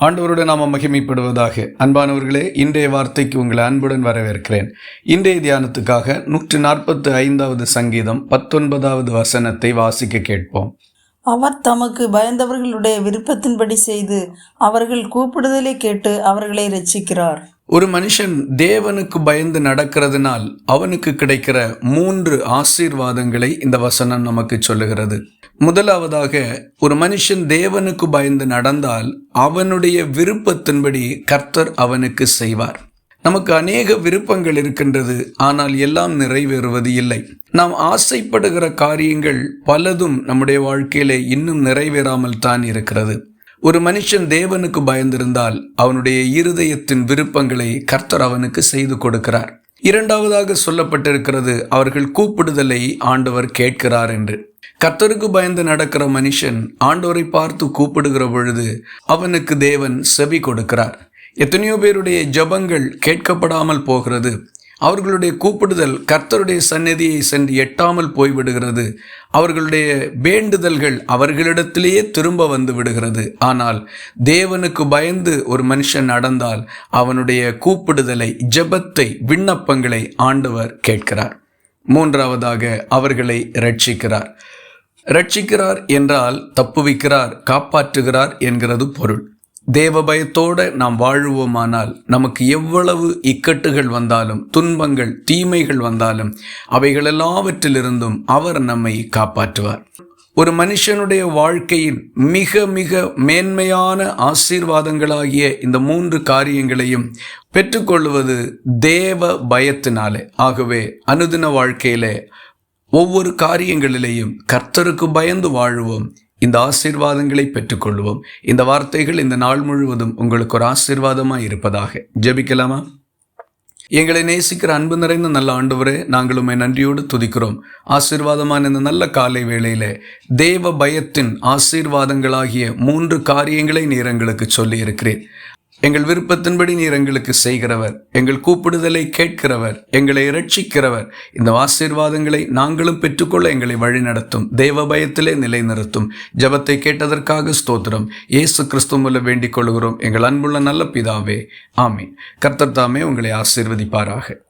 ஆண்டவருடைய நாம மகிமைப்படுவதாக. அன்பானவர்களே இன்றைய வார்த்தைக்கு உங்களை அன்புடன் வரவேற்கிறேன். இன்றைய தியானத்துக்காக நூற்றி நாற்பத்து ஐந்தாவது சங்கீதம் பத்தொன்பதாவது வசனத்தை வாசிக்க கேட்போம். அவர் தமக்கு பயந்தவர்களுடைய விருப்பத்தின்படி செய்து அவர்கள் கூப்பிடுதலை கேட்டு அவர்களை ரட்சிக்கிறார் ஒரு மனுஷன் தேவனுக்கு பயந்து நடக்கிறதுனால் அவனுக்கு கிடைக்கிற மூன்று ஆசீர்வாதங்களை இந்த வசனம் நமக்கு சொல்லுகிறது. முதலாவதாக ஒரு மனுஷன் தேவனுக்கு பயந்து நடந்தால் அவனுடைய விருப்பத்தின்படி கர்த்தர் அவனுக்கு செய்வார். நமக்கு அநேக விருப்பங்கள் இருக்கின்றது ஆனால் எல்லாம் நிறைவேறுவது இல்லை. நாம் ஆசைப்படுகிற காரியங்கள் பலதும் நம்முடைய வாழ்க்கையிலே இன்னும் நிறைவேறாமல் தான் இருக்கிறது. ஒரு மனுஷன் தேவனுக்கு பயந்திருந்தால் அவனுடைய இருதயத்தின் விருப்பங்களை கர்த்தர் அவனுக்கு செய்து கொடுக்கிறார். இரண்டாவதாக சொல்லப்பட்டிருக்கிறது அவர்கள் கூப்பிடுதலை ஆண்டவர் கேட்கிறார் என்று. கர்த்தருக்கு பயந்து நடக்கிற மனுஷன் ஆண்டவரை பார்த்து கூப்பிடுகிற பொழுது அவனுக்கு தேவன் செவி கொடுக்கிறார். எத்தனையோ பேருடைய ஜபங்கள் கேட்கப்படாமல் போகிறது. அவர்களுடைய கூப்பிடுதல் கர்த்தருடைய சந்நிதியை சென்று எட்டாமல் போய்விடுகிறது. அவர்களுடைய வேண்டுதல்கள் அவர்களிடத்திலேயே திரும்ப வந்து விடுகிறது. ஆனால் தேவனுக்கு பயந்து ஒரு மனுஷன் நடந்தால் அவனுடைய கூப்பிடுதலை ஜெபத்தை விண்ணப்பங்களை ஆண்டவர் கேட்கிறார். மூன்றாவதாக அவர்களை ரட்சிக்கிறார் ரட்சிக்கிறார் என்றால் தப்புவிக்கிறார் காப்பாற்றுகிறார் என்கிறது பொருள். தேவ பயத்தோடு நாம் வாழுவோமானால் நமக்கு எவ்வளவு இக்கட்டுகள் வந்தாலும் துன்பங்கள் தீமைகள் வந்தாலும் அவைகள் எல்லாவற்றிலிருந்தும் அவர் நம்மை காப்பாற்றுவார். ஒரு மனுஷனுடைய வாழ்க்கையின் மிக மிக மேன்மையான ஆசீர்வாதங்களாகிய இந்த மூன்று காரியங்களையும் பெற்றுக்கொள்வது தேவ பயத்தினாலே ஆகவே அனுதின வாழ்க்கையிலே ஒவ்வொரு காரியங்களிலேயும் கர்த்தருக்கு பயந்து வாழுவோம். இந்த ஆசீர்வாதங்களை பெற்றுக்கொள்வோம். இந்த வார்த்தைகள் இந்த நாள் முழுவதும் உங்களுக்கு ஒரு ஆசீர்வாதமாக இருப்பதாக. ஜெபிக்கலாமா? எங்களை நேசிக்கிற அன்பு நிறைந்த நல்ல ஆண்டவரே நாங்கள் உண்மை நன்றியோடு துதிக்கிறோம். ஆசீர்வாதமான இந்த நல்ல காலை வேளையில தேவ பயத்தின் ஆசீர்வாதங்களாகிய மூன்று காரியங்களை நீர் எங்களுக்கு சொல்லி இருக்கிறேன் எங்கள் விருப்பத்தின்படி நீர் எங்களுக்கு செய்கிறவர். எங்கள் கூப்பிடுதலை கேட்கிறவர். எங்களை இரட்சிக்கிறவர். இந்த ஆசீர்வாதங்களை நாங்களும் பெற்றுக்கொள்ள எங்களை வழிநடத்தும் தேவ பயத்திலே நிலைநிறுத்தும். ஜபத்தை கேட்டதற்காக ஸ்தோத்திரம். இயேசு கிறிஸ்து மூலம் வேண்டிக் கொள்கிறோம். எங்கள் அன்புள்ள நல்ல பிதாவே. ஆமீன். கர்த்தர் தாமே உங்களை ஆசீர்வதிப்பாராக.